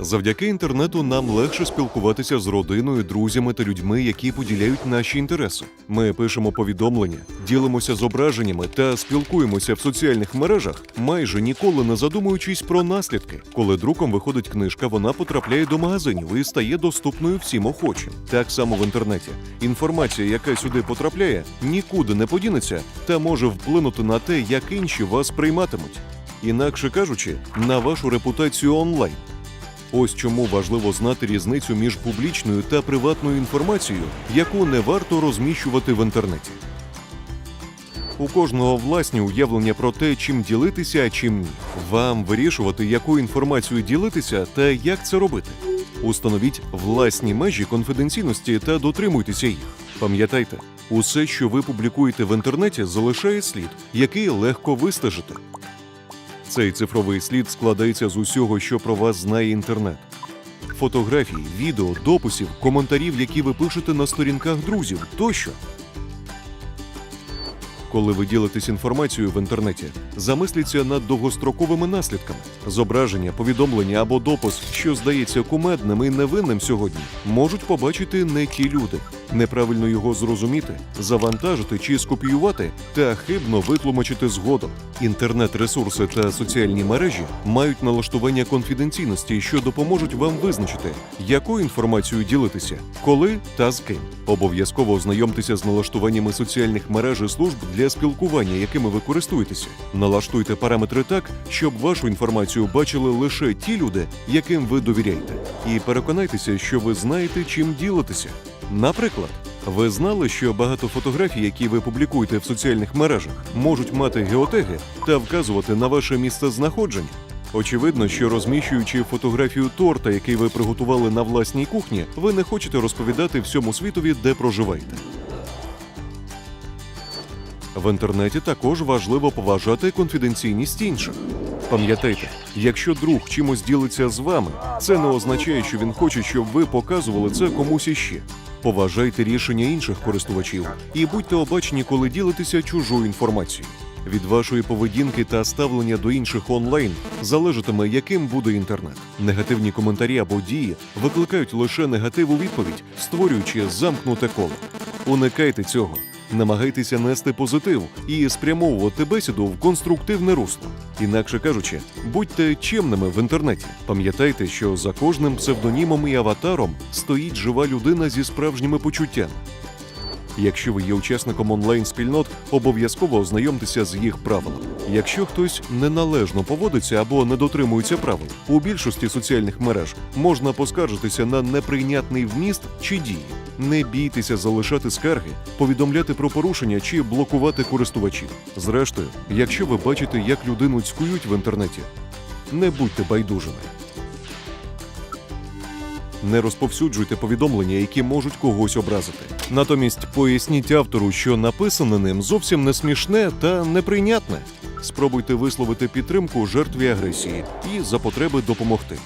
Завдяки інтернету нам легше спілкуватися з родиною, друзями та людьми, які поділяють наші інтереси. Ми пишемо повідомлення, ділимося зображеннями та спілкуємося в соціальних мережах, майже ніколи не задумуючись про наслідки. Коли друком виходить книжка, вона потрапляє до магазинів і стає доступною всім охочим. Так само в інтернеті. Інформація, яка сюди потрапляє, нікуди не подінеться та може вплинути на те, як інші вас прийматимуть. Інакше кажучи, на вашу репутацію онлайн. Ось чому важливо знати різницю між публічною та приватною інформацією, яку не варто розміщувати в інтернеті. У кожного власні уявлення про те, чим ділитися, а чим ні. Вам вирішувати, яку інформацію ділитися та як це робити. Установіть власні межі конфіденційності та дотримуйтеся їх. Пам'ятайте, усе, що ви публікуєте в інтернеті, залишає слід, який легко вистежити. Цей цифровий слід складається з усього, що про вас знає інтернет. Фотографій, відео, дописів, коментарів, які ви пишете на сторінках друзів тощо. Коли ви ділитесь інформацією в інтернеті, замисліться над довгостроковими наслідками. Зображення, повідомлення або допис, що здається кумедним і невинним сьогодні, можуть побачити не ті люди, неправильно його зрозуміти, завантажити чи скопіювати та хибно витлумачити згодом. Інтернет-ресурси та соціальні мережі мають налаштування конфіденційності, що допоможуть вам визначити, якою інформацією ділитися, коли та з ким. Обов'язково ознайомтеся з налаштуваннями соціальних мереж і служб для спілкування, якими ви користуєтеся. Налаштуйте параметри так, щоб вашу інформацію бачили лише ті люди, яким ви довіряєте. І переконайтеся, що ви знаєте, чим ділитися. Наприклад, ви знали, що багато фотографій, які ви публікуєте в соціальних мережах, можуть мати геотеги та вказувати на ваше місце знаходження. Очевидно, що розміщуючи фотографію торта, який ви приготували на власній кухні, ви не хочете розповідати всьому світові, де проживаєте. В інтернеті також важливо поважати конфіденційність інших. Пам'ятайте, якщо друг чимось ділиться з вами, це не означає, що він хоче, щоб ви показували це комусь іще. Поважайте рішення інших користувачів і будьте обачні, коли ділитеся чужою інформацією. Від вашої поведінки та ставлення до інших онлайн залежатиме, яким буде інтернет. Негативні коментарі або дії викликають лише негативу відповідь, створюючи замкнуте коло. Уникайте цього. Намагайтеся нести позитив і спрямовувати бесіду в конструктивне русло. Інакше кажучи, будьте чемними в інтернеті. Пам'ятайте, що за кожним псевдонімом і аватаром стоїть жива людина зі справжніми почуттями. Якщо ви є учасником онлайн-спільнот, обов'язково ознайомтеся з їх правилами. Якщо хтось неналежно поводиться або не дотримується правил, у більшості соціальних мереж можна поскаржитися на неприйнятний вміст чи дії. Не бійтеся залишати скарги, повідомляти про порушення чи блокувати користувачів. Зрештою, якщо ви бачите, як людину цькують в інтернеті, не будьте байдужими. Не розповсюджуйте повідомлення, які можуть когось образити. Натомість поясніть автору, що написане ним зовсім не смішне та неприйнятне. Спробуйте висловити підтримку жертві агресії і за потреби допомогти.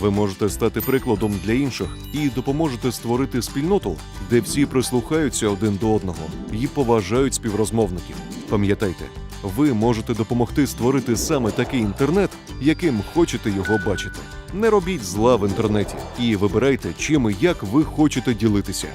Ви можете стати прикладом для інших і допоможете створити спільноту, де всі прислухаються один до одного і поважають співрозмовників. Пам'ятайте, ви можете допомогти створити саме такий інтернет, яким хочете його бачити. Не робіть зла в інтернеті і вибирайте, чим і як ви хочете ділитися.